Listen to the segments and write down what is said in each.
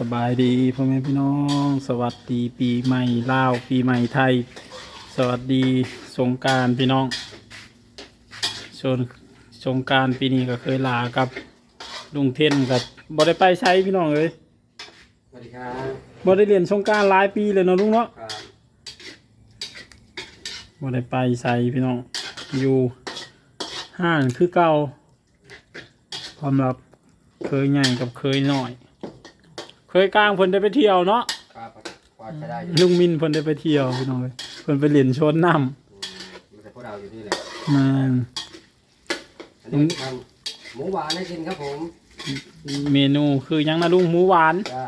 สบายดีพ่อแม่พี่น้อง สวัสดีปีใหม่ลาว ปีใหม่ไทย สวัสดีสงกรารพี่น้องส่วนสงกรารปีนี้ก็เคยลากับลุงเทนกับบ่ได้ไปใช้พี่น้องเลยสวัสดีครับบ่ได้เรียนสงกรารหลายปีเลยเนาะลุงเนาะครับบ่ได้ไปใช้พี่น้องอยู่ห้างคือเก่าสำหรับเคยใหญ่กับเคยน้อย เคยกลางเพิ่นได้ไปเที่ยวเนาะครับพอใช้ได้อยู่ลุงมินเพิ่นได้ไปเที่ยวพี่น้องเลยเพิ่นไปเล่นชนน้อืมมันจะพวกเราอยู่นี่แหละำแม่นอันนี้ทำหมูหวานให้กินครับผมเมนูคือหยังนะลุงหมูหวาน จ้า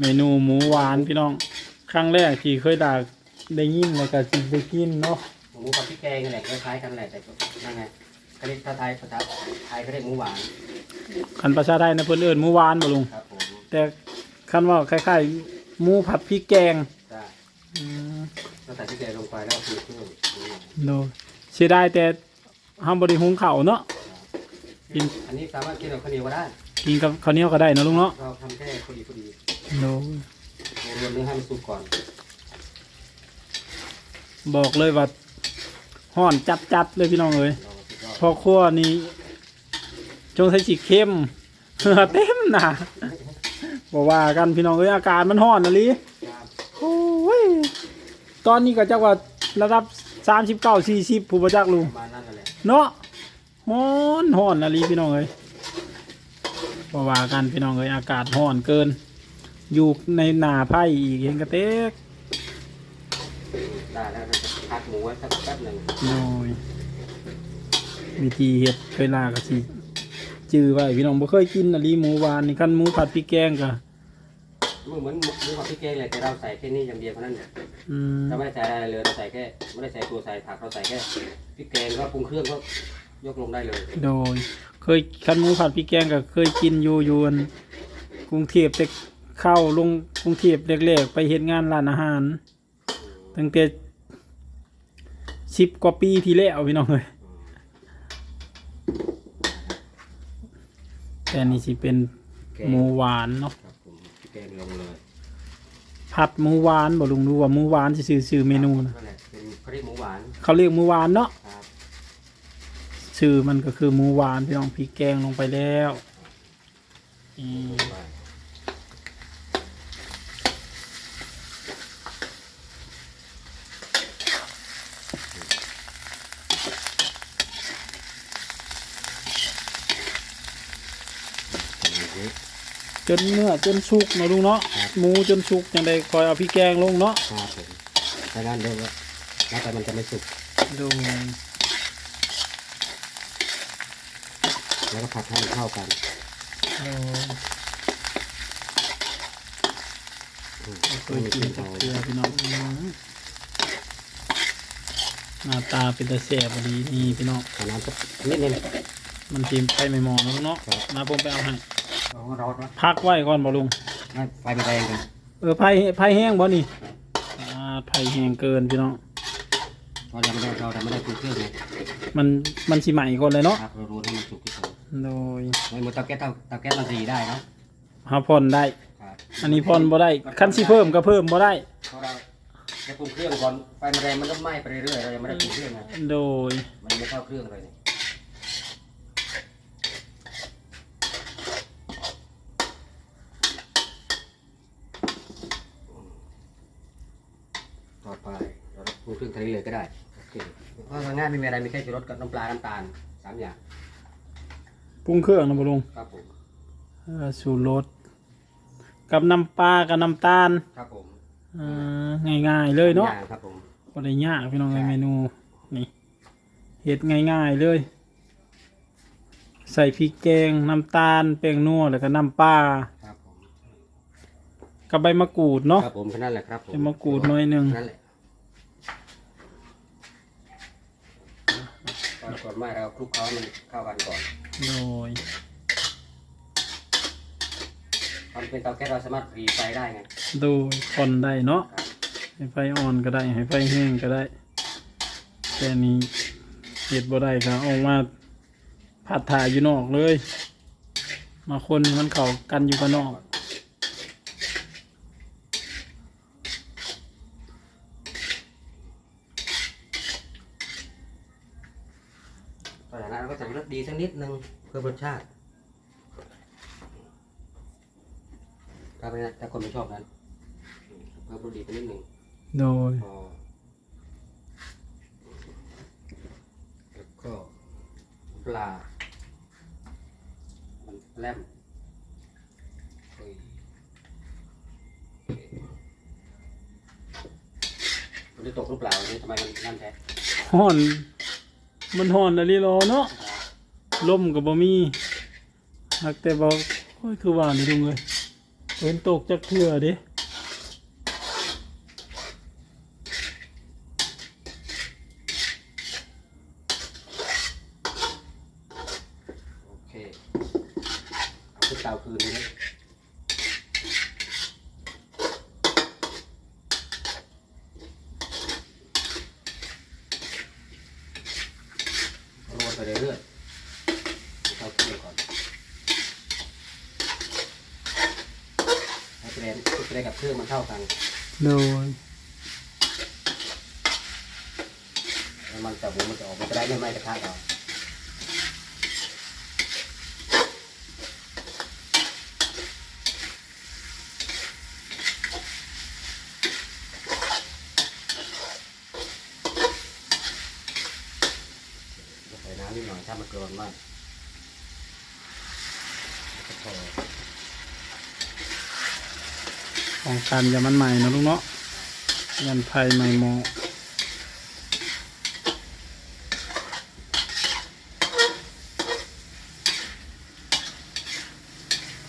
เมนูหมูหวานพี่น้อง ครั้งแรกที่เคยได้ได้ยินแล้วก็สิไปกินเนาะหมูกับพริกแกงนี่แหละคล้ายๆกันแหละแต่ก็นั่นไงเขาเรียกภาษาไทยภาษาไทยเขาเรียกหมูหวานคันประชาไทยนะเพิ่นเอิ้นหมูหวานบ่ลุงครับผม แต่คันว่าคล้ายๆหมูผัดพริกแกงจ้าอืมเราใส่พริกแกงลงไปแล้วก็คือเครื่องหมูหวานโดเสียดายแต่เฮาบ่ได้หุงข้าวเนาะ กิน อันนี้สามารถกินกับข้าวเหนียวก็ได้กินกับข้าวเหนียวก็ได้เนาะลุงเนาะเราทำแค่พอดีพอดีโดรวนเนื้อให้มันสุกก่อนบอกเลยว่าฮ้อนจัดๆเลยพี่น้องเอ้ย เราสุดยอดพอครัวนี่จงใส่สีเข้ม เหงื่อเต็มหนะ บอกว่ากันพี่น้องเอ้ยอากาศมันร้อนนะลิครับโอ้ยตอนนี้ก็จักว่าระดับสามสิบเก้าสี่สิบผู้ประจักษ์ลุงประมาณนั้นนั่นแหละเนาะร้อนร้อนนะลิพี่น้องเอ้ยบอกว่ากันพี่น้องเอ้ยอากาศร้อนเกิน อยู่ในหนาไผ่อีกเห็นกระเตกได้แล้วนะพักหมูไว้สักแป๊บหนึ่งโอ้ยวิธีเฮ็ดเคยลากะสิ จื้อไว้พี่น้องบ่เคยกินอะลีหมูหวานนี่คันหมูผัดพริกแกงก็เหมือนหมูกับพริกแกงเลยแต่เราใส่แค่นี้อย่างเดียวเท่านั้นเนี่ยอืมเราไม่ได้ใส่อะไรเลยเราใส่แค่ไม่ได้ใส่ตัวใส่ผักเราใส่แค่พริกแกงก็ปรุงเครื่องก็ยกลงได้เลยโดย เคยคันหมูผัดพริกแกงก็เคยกินอยู่อยู่อันกรุงเทพแต่เข้าลงกรุงเทพแรกๆไปเฮ็ดงานร้านอาหารตั้งแต่10กว่าปีที่แล้วพี่น้องเอ้ย แต่นี่สิเป็นแกงหมูหวานเนาะครับผมพริกแกงลงเลยผัดหมูหวานบ่ลุงรู้ว่าหมูหวานสิชื่อชื่อเมนูนะนั่นแหละเป็นเขาเรียกหมูหวานเขาเรียกหมูหวานเนาะครับชื่อมันก็คือหมูหวานพี่น้องพริกแกงลงไปแล้วอืมหวานอย่างนี้ จนเนื้อจนสุกเนาะลุงเนาะหมูจนสุกจังได้คอยเอาพริกแกงลงเนาะครับผมถ้างั้นเดี๋ยวแล้วแต่มันจะไม่สุก ดูแล้วก็ผัดให้มันเข้ากันดูอืมเคยกินกับเกลือพี่น้องอืมหน้าตาเป็นตาแสบดีนี่พี่น้อง ขอน้ำสักนิดนึง มันทีมไฟไม่มองแล้วลุงเนาะครับ มาผมไปเอาให้ เอาร้อนนะพักไว้ก่อนบ่ลุงให้ไฟมันแรงกันเออไผ่ไผ่แห้งบ่นี่อ่าไผ่แห้งเกินพี่น้องเพราะเราไม่ได้เราแต่ไม่ได้ปรุงเครื่องไงมันมันสิใหม่ก่อนเลยเนาะ ครับเราโรยให้มันสุกที่สุดโดยไม่เหมือนเตาแก๊สเตาเตาแก๊สมันสีได้เนาะหาผ่อนได้ ครับอันนี้ผ่อนบ่ได้คันสิเพิ่มก็เพิ่มบ่ได้ เพราะเราจะปรุงเครื่องก่อนไฟมันแรงมันก็ไหม้ไปเรื่อยๆเรายังไม่ได้ปรุงเครื่องไงโดย มันไม่เข้าเครื่องเลยนี่ต่อไปเรา ปรุงเครื่องทะเลเลยก็ได้โอเคเพราะง่ายไม่มีอะไรมีแค่ชูรสกับน้ำปลา น้ำตาลสามอย่างปรุงเครื่องนะบ่ลุงครับผมเออสูตรรสกับน้ำปลากับน้ำตาลครับผมเออง่ายๆเลยเนาะสมอย่างครับผม บ่ได้ยากพี่น้องใช่ ในเมนูนี่เฮ็ดง่ายๆเลย ใส่พริกแกงน้ำตาลแป้งนัวแล้วก็น้ำปลาครับผมกับใบมะกรูดเนาะ ครับผมแค่นั้นแหละครับผมใบมะกรูดหน่อยหนึ่งนั่นแหละ ก่อนก่อนไม่เราคลุกเคล้าให้มันเข้ากันก่อนโดยทำเป็นเตาแก๊สเราสามารถรีไฟได้ไงโดยผ่อนได้เนาะครับให้ไฟอ่อนก็ได้ให้ไฟแห้งก็ได้แต่นี้เห็ดบ่ได้ก็เออกมาผัดถ่ายอยู่นอกเลย มาคนให้มันเข้ากันอยู่กับนอก ดีสักนิดนึงเพิ่มรสชาติถ้าไม่ถ้าคนไม่ชอบนั้นเพิ่มรสดีไปนิดนึงโดยพอแล้วก็ปลา มันแลมเฮ้ยโอเคมันจะตกหรือเปล่าอันนี้ทำไมมันนั่นแท้ฮ้อน มันฮ้อนอะลีรอเนาะลมก็บ่มีหักแต่บอกโอ้ยคือหวานี่ลุงเอ้ยฝนตกจักเทื่อเด้โอเคเอาขึ้นเตาคืนนี้ยไปเรื่อยๆเตาคืนก่อนให้เปรนเปรนกับเครื่องมันเท่ากัน โดยแล้วมันจะหมูมันจะออกมันจะได้ไม่ไหม้กระทะเราใส่น้ำนิดหน่อยถ้ามันเกินมากแล้วก็พอ ของกันอย่ามันใหม่นะลุงเนาะยันไผ่ใหม่หมอ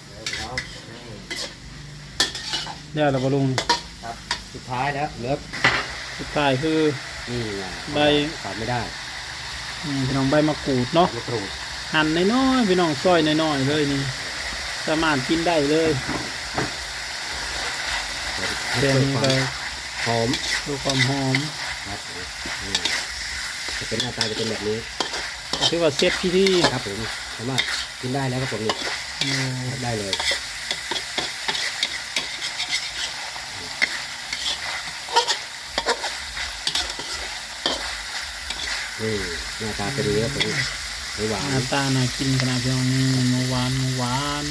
แล้วเนาะนี่ได้แล้วบ่ลุงครับ สุดท้ายแล้วเหลือสุดท้ายคือนี่ไงใบขาดไม่ได้อืมพี่น้องใบมะกรูดเนาะมะกรูดหั่นน้อยๆพี่น้องซอยน้อยๆเลยนี่ สามารถกินได้เลย แค่นี้ก็หอมดูความหอมครับนี่จะเป็นหน้าตาจะเป็นแบบนี้ก็ถือว่าเซ็ตที่ที่ครับผมสามารถกินได้แล้วครับผมนี่โอ้ได้เลยนี่หน้าตาเป็นอย่างนี้ครับผมไม่หวานหน้าตาน่ากินขนาดพี่น้องนี่หมูหวานหมูหวาน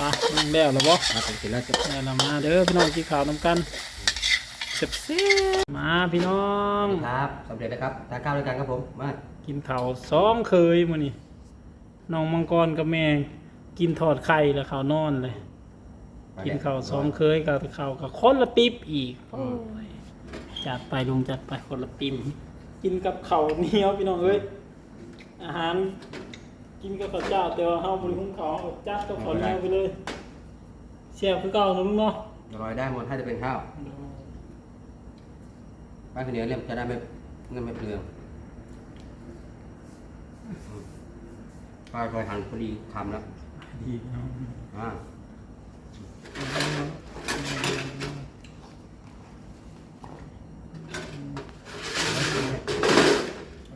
ปะลุงแล้วแล้วบ่ครับผมกินแล้วจะแล้วเรามาเด้อพี่น้องกินข้าวน้ำกันเซ็บๆมาพี่น้องครับสำเร็จแล้วครับทานข้าวด้วยกันครับผมมากินข้าวสองเคยมื้อนี้น้องมังกรกับแม่กินทอดไข่แล้วข้าวนอนเลย กินข้าวสองเคยกับข้าวกับคนละปิ๊บอีกโอ้ยจัดไปลุงจัดไปคนละปิ๊มกินกับข้าวเหนียวพี่น้องเอ้ยอาหาร กินกับข้าวเจ้าแต่ว่าเฮาบริหุงข้าวเฮาจัดกับข้าวเหนียวไปเลยเสียบคือเก่าเนาะลุงเนาะอร่อยได้หมดถ้าจะเป็นข้าวแป้งข้าวเหนียวเนี่ยจะได้ไม่เงินไม่เปลืองก็คอยหั่นพอดีทำแล้วดีพี่น้องอ่า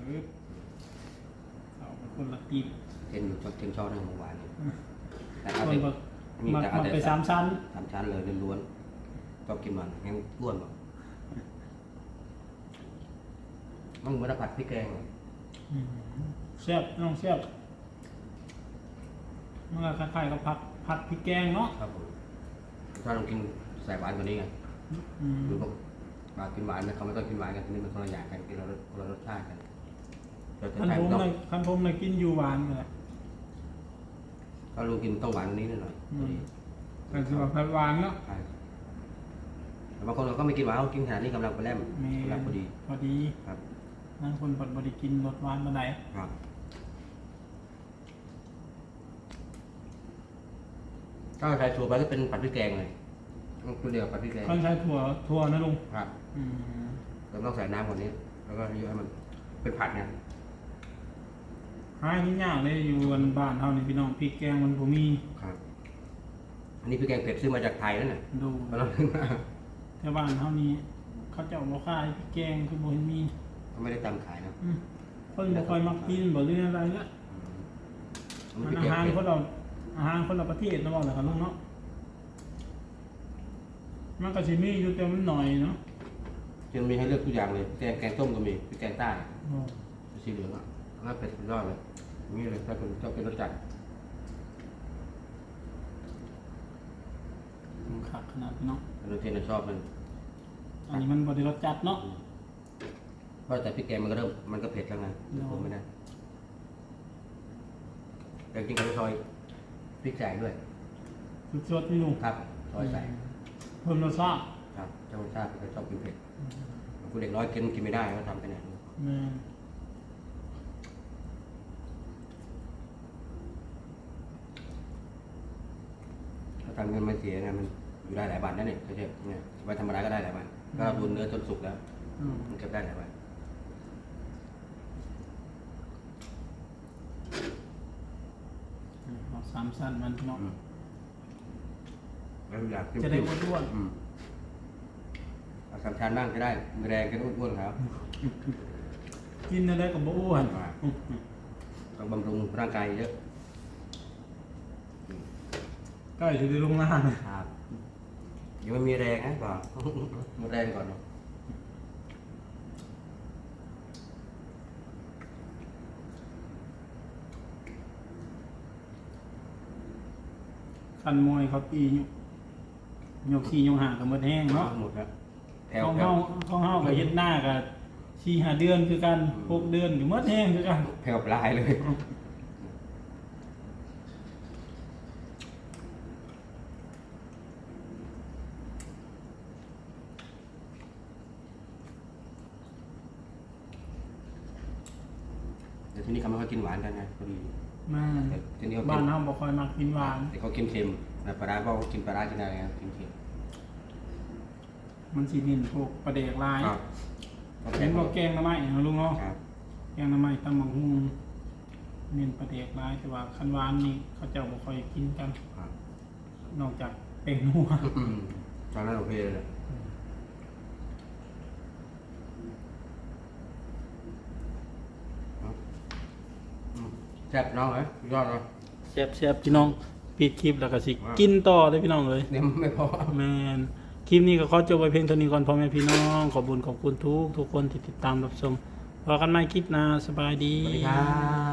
ปึ๊บข้าวเป็นคนละปิ๊บ เทนอยู่เทนชอบเรื่องของหวานเนี่ยแต่คเอานแต่แบบมีมักแต่เอามักแต่ไปสามชั้นสามชั้นเลยล้วนๆชอบกินมันแห้งอ้วนหมดมันเหมือนผัดพริกแกงเลยอืมแซ่บน้องแซ่บมันก็คล้ายๆกับผัดผัดพริกแกงเนาะครับผมถ้าลองกินใส่หวานกว่านี้ไง อืมดูพวกปลากินหวานนะเขาไม่ต้องกินหวานกันนี่มันคนละอย่างกันกินเราคนละรสชาติกันเราจะคันใช้ผมต้องเลยคันผมเลยกินอยู่หวานเลย ถ้าลุงกินต้องหวานกว่านี้หน่อยอืม แต่คือว่าผัดหวานเนาะใช่แต่บางคนเราก็ไม่กินหวานเขากินขนาดนี้กำลังไปแล่มมีกำลังพอดีพอดีครับ นั่งคนปดบริกินรสหวานมาไหนครับก็ใส่ถั่วไปก็เป็นผัดพริกแกงเลยคือเดียวผัดพริกแกงเขาใช้ถั่วถั่วนะลุงครับ อืมเราต้องใส่น้ำกว่านี้ แล้วก็เยอะให้มันเป็นผัดไง หายนี่ยากเลยอยู่บนบ้านเฮานี่พี่น้องพริกแกงมันบ่มีครับอันนี้พริกแกงเผ็ดซื้อมาจากไทยนั่นน่ะดูตอนนั้นซื้อมาแต่บ้านเฮานี่เขาเจ้าบ่ขายพริกแกงคือบ่เห็นมีเขาไม่ได้ตำขายนะอืมเพิ่นบ่ค่อยมักกินบ่เรื่องอะไรละอืมมันพริกอาแกงหารเผ็ดคนเราอาหารคนละประเทศเนาะบ่ล่ะครับลุงเนาะมันก็สิมีอยู่แต่มันหน่อยเนาะจะมีให้เลือกทุกอย่างเลยแกงแกงส้มก็มีพริกแกงใต้สีเหลืองอะน่าเป็ดสุดยอดเลยอย่าง นี่เลยถ้าคุณชอบกินรสจัดมันขักขนาดนี้เนาะรสเทนชอบมันอันนี้มันบริรสจัดเนาะเพราะแต่พริกแกงมันก็เริ่มมันก็เผ็ดแล้วไงเนาะผมไม่ได้แต่จริงๆก็ซอยพริกใส่ด้วยสุดสดพี่ลุงครับซอยใส่เพิ่มรสชาติครับเจ้าชาติก็ชอบกินเผ็ดคุณเด็กน้อยกินกินไม่ได้ก็ทำไปไหนแม่ นถ้าทำเงินมันเสียไงมันอยู่ได้หลายบาทนั่นเองไม่ใช่เนี่ยไปธรรมดาก็ได้หลายบาทก็เราดูเนื้อจนสุกแล้ว อืมมันเก็บได้หลายบาทเอาสามสั้นมันพี่น้องอืมแล้วอยากจะได้อ้วนอืมเอาสามชั้นบ้างก็ได้มีแรงก็อ้วนๆครับๆกินอะไรกับบ่อ้วน ต้องบำรุงร่างกายเยอะใกล้จะได้ลงหน้าเลยครับยังไม่มีแรงนะก่อนมีแรงก่อนเนอะคันมวยเขาตีอยู่ยกขี้ยกหากับมดแห้งเนาะหมดแล้วแถวของแถเฮาวของเฮากับเฮ็ดหน้ากับสี่ห้าเดือนคือกันหกเดือนอยู่มดแห้งคือกันแถวปลายเลย เดี๋ยว ที่นี่เขาไม่ค่อยกินหวานกันไงพอดีมาแต่ที่นี่เขากิบ้านนเฮาบ่ค่อยมักกินหวาน แต่เขากินเค็มนะปลาร้าก็กินปลาร้ากินอะไรครับกินเค็มมันสิเน้นพวกปลาแดกลายครับเห็นบอกแกงหน้ำไม้เนาะลุงเนาะครับแกงหน้ำไม้ตำบักหุ่งเน้นปลาแดกลายแต่ว่าคันหวานนี่เขาเจ้าบ่ค่อยกินกัน ครับนอกจากเป็นนัวอืมตอนนั้นโอเคเลยนะอืม แซ่บน้องเหรอยอดเลยแซ่บๆพี่น้องปิดคลิปแล้วก็สิกินต่อเลยพี่น้องเลย เนี่ยไม่พอ แมนคลิปนี้ก็ขอจบไปเพียงเท่านี้ก่อนพ่อแม่พี่น้อง ขอบคุญขอบคุณทุกทุกคนที่ติดตามรับชมพอกันใหม่คลิปหน้าสบายดี สวัสดีครับ